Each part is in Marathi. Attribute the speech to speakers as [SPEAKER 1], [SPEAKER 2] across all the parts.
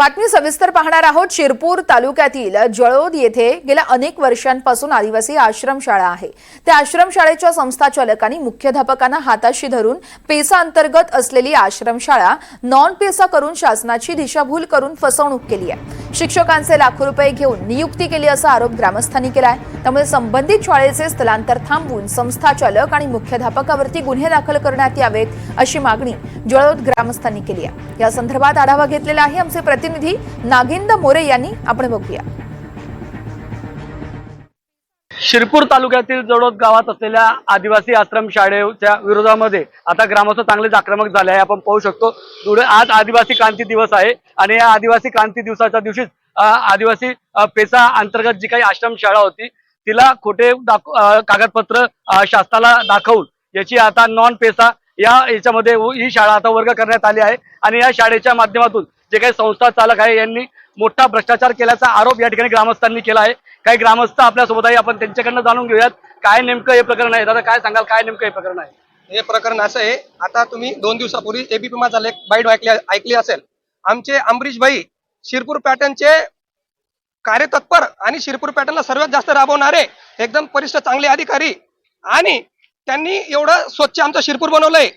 [SPEAKER 1] बातमी सविस्तर पाहणार आहोत. शिरपूर तालुक्यातील जळोद येथे गेल्या अनेक वर्षांपासून आदिवासी आश्रमशाळा आहे. त्या आश्रमशाळेच्या संस्थाचालकांनी मुख्याध्यापकांना हाताशी धरून पेसा अंतर्गत असलेली आश्रमशाळा नॉन पेसा करून शासनाची दिशाभूल करून फसवणूक केली आहे. शिक्षकांचे लाखो रुपये घेऊन नियुक्ती केली असा आरोप ग्रामस्थांनी केला आहे त्यामुळे संबंधित शाळेचे स्थलांतर थांबवून संस्थाचालक आणि मुख्याध्यापकावरती गुन्हे दाखल करण्यात यावेत अशी मागणी जळोद ग्रामस्थांनी केली आहे. या संदर्भात आढावा घेतलेला आहे आमचे प्रतिनिधी नागिंद मोरे यांनी. आपण बघूया.
[SPEAKER 2] शिरपूर तालुक्यातील जडोद गावात असलेल्या आदिवासी आश्रम शाळेच्या विरोधामध्ये आता ग्रामस्थ चांगलेच आक्रमक झाले आहे. आपण पाहू शकतो पुढे आज आदिवासी क्रांती दिवस आहे आणि या आदिवासी क्रांती दिवसाच्या दिवशीच आदिवासी पेसा अंतर्गत जी काही आश्रम शाळा होती तिला खोटे दाखव कागदपत्र शासनाला दाखवून याची आता नॉन पेसा या याच्यामध्ये ही शाळा आता वर्ग करण्यात आली आहे. आणि या शाळेच्या माध्यमातून जे काही संस्था चालक आहे यांनी मोठा भ्रष्टाचार केल्याचा आरोप या ठिकाणी ग्रामस्थांनी केला आहे. काही ग्रामस्थ आपल्यासोबत आहे आपण त्यांच्याकडनं जाणून घेऊयात काय नेमकं हे प्रकरण आहे? दादा काय सांगाल? काय नेमकं हे प्रकरण आहे?
[SPEAKER 3] हे प्रकरण असं आहे आता तुम्ही दोन दिवसापूर्वी एबीपी माझा लेख बाईट ऐकली ऐकली असेल. आमचे अंबरीश भाई शिरपूर पॅटर्नचे कार्यतत्पर आणि शिरपूर पॅटर्नला सर्वात जास्त राबवणारे एकदम परिष्ठ चांगले अधिकारी आणि त्यांनी एवढं स्वच्छ आमचं शिरपूर बनवलंय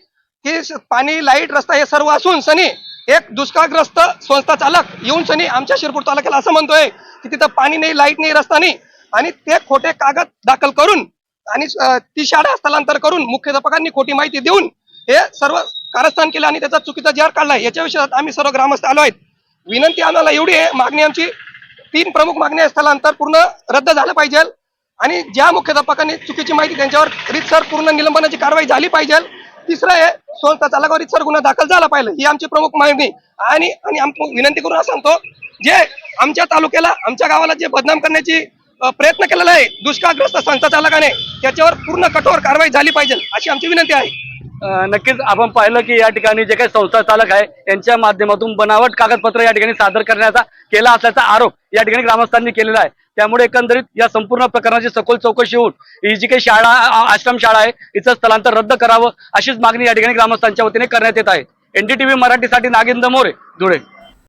[SPEAKER 3] की पाणी लाइट रस्ता हे सर्व असून सनी एक दुष्काळग्रस्त संस्था चालक येऊन सनी आमच्या शिरपूर तालुक्याला असं म्हणतोय की तिथं पाणी नाही लाइट नाही रस्ता नाही. आणि ते खोटे कागद दाखल करून आणि ती शाळा स्थलांतर करून मुख्याध्यापकांनी खोटी माहिती देऊन हे सर्व कारस्थान केलं आणि त्याचा चुकीचा जार काढला. याच्या विषयात आम्ही सर्व ग्रामस्थ आलो आहेत. विनंती आम्हाला एवढी आहे मागणी आमची तीन प्रमुख मागण्या स्थलांतर पूर्ण रद्द झालं पाहिजे. आणि ज्या मुख्याध्यापकांनी चुकीची माहिती त्यांच्यावर रितसर पूर्ण निलंबनाची कारवाई झाली पाहिजे. तिसरं आहे संस्था चालकावर गुन्हा दाखल झाला पाहिजे ही आमची प्रमुख मागणी. आणि आणि विनंती करून असं सांगतो जे आमच्या तालुक्याला आमच्या गावाला जे बदनाम करण्याची प्रयत्न केलेला आहे दुष्काळग्रस्त संस्था चालकाने त्याच्यावर पूर्ण कठोर कारवाई झाली पाहिजे अशी आमची विनंती आहे.
[SPEAKER 2] नक्कीच आपण पाहिलं की या ठिकाणी जे काही संस्था चालक आहे यांच्या माध्यमातून बनावट कागदपत्र या ठिकाणी सादर करण्याचा केला असल्याचा आरोप या ठिकाणी ग्रामस्थांनी केलेला आहे. त्यामुळे एकंदरीत या संपूर्ण प्रकरणाची सखोल चौकशी होऊन ही जी काही शाळा आश्रम शाळा आहे हिचं स्थलांतर रद्द करावं अशीच मागणी या ठिकाणी ग्रामस्थांच्या वतीने करण्यात येत आहे. एनडीटीव्ही मराठीसाठी नागिंद मोरे धुळे.